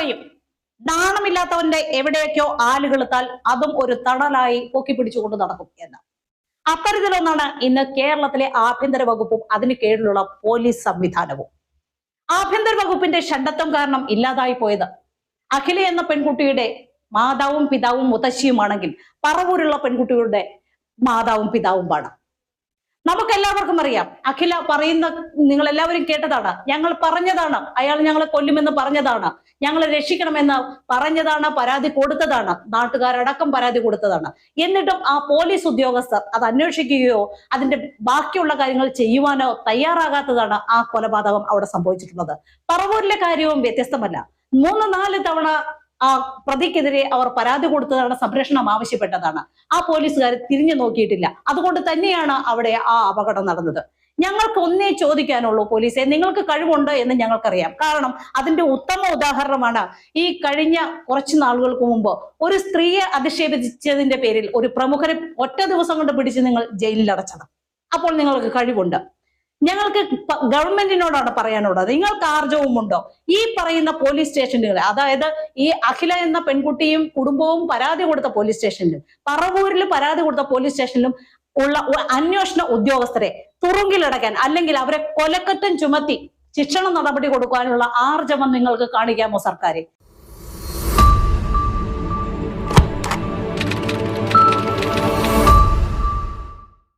പറയും നാണമില്ലാത്തവന്റെ എവിടെയൊക്കെയോ ആലുകളുത്താൽ അതും ഒരു തണലായി പൊക്കി പിടിച്ചുകൊണ്ട് നടക്കും എന്ന്. അത്തരത്തിലൊന്നാണ് ഇന്ന് കേരളത്തിലെ ആഭ്യന്തര വകുപ്പും അതിന് കീഴിലുള്ള പോലീസ് സംവിധാനവും. ആഭ്യന്തര വകുപ്പിന്റെ ഷണ്ടത്വം കാരണം ഇല്ലാതായി പോയത് അഖില എന്ന പെൺകുട്ടിയുടെ മാതാവും പിതാവും മുത്തശ്ശിയുമാണെങ്കിൽ പറവൂരുള്ള പെൺകുട്ടികളുടെ മാതാവും പിതാവും പിതാവുമാണ്. നമുക്കെല്ലാവർക്കും അറിയാം. അഖില പറയുന്ന നിങ്ങൾ എല്ലാവരും കേട്ടതാണ്. ഞങ്ങൾ പറഞ്ഞതാണ്. അയാൾ ഞങ്ങളെ കൊല്ലുമെന്ന് പറഞ്ഞതാണ്. ഞങ്ങളെ രക്ഷിക്കണമെന്ന് പറഞ്ഞതാണ് പരാതി കൊടുത്തതാണ്. നാട്ടുകാരടക്കം പരാതി കൊടുത്തതാണ്. എന്നിട്ടും ആ പോലീസ് ഉദ്യോഗസ്ഥർ അത് അന്വേഷിക്കുകയോ അതിന്റെ ബാക്കിയുള്ള കാര്യങ്ങൾ ചെയ്യുവാനോ തയ്യാറാകാത്തതാണ് ആ കൊലപാതകം അവിടെ സംഭവിച്ചിട്ടുള്ളത്. പറവൂരിലെ കാര്യവും വ്യത്യസ്തമല്ല. മൂന്ന് നാല് തവണ ആ പ്രതിക്കെതിരെ അവർ പരാതി കൊടുത്തതാണ് സംരക്ഷണം ആവശ്യപ്പെട്ടതാണ്. ആ പോലീസുകാർ തിരിഞ്ഞു നോക്കിയിട്ടില്ല. അതുകൊണ്ട് തന്നെയാണ് അവിടെ ആ അപകടം നടന്നത്. ഞങ്ങൾക്ക് ഒന്നേ ചോദിക്കാനുള്ളൂ പോലീസെ നിങ്ങൾക്ക് കഴിവുണ്ട് എന്ന് ഞങ്ങൾക്കറിയാം. കാരണം അതിന്റെ ഉത്തമ ഉദാഹരണമാണ് ഈ കഴിഞ്ഞ കുറച്ച് നാളുകൾക്ക് മുമ്പ് ഒരു സ്ത്രീയെ അധിക്ഷേപിച്ചതിന്റെ പേരിൽ ഒരു പ്രമുഖരെ ഒറ്റ ദിവസം കൊണ്ട് പിടിച്ച് നിങ്ങൾ ജയിലിൽ അടച്ചത് അപ്പോൾ നിങ്ങൾക്ക് കഴിവുണ്ട്. ഞങ്ങൾക്ക് ഗവൺമെന്റിനോടാണ് പറയാനുള്ളത്. നിങ്ങൾക്ക് ആർജവും ഉണ്ടോ ഈ പറയുന്ന പോലീസ് സ്റ്റേഷനുകൾ അതായത് ഈ അഖില എന്ന പെൺകുട്ടിയും കുടുംബവും പരാതി കൊടുത്ത പോലീസ് സ്റ്റേഷനിലും പറവൂരിൽ പരാതി കൊടുത്ത പോലീസ് സ്റ്റേഷനിലും ഉള്ള അന്വേഷണ ഉദ്യോഗസ്ഥരെ തുറുങ്കിലടക്കാൻ അല്ലെങ്കിൽ അവരെ കൊലക്കറ്റം ചുമത്തി ശിക്ഷണ നടപടി കൊടുക്കാനുള്ള ആർജവം നിങ്ങൾക്ക് കാണിക്കാമോ സർക്കാരെ?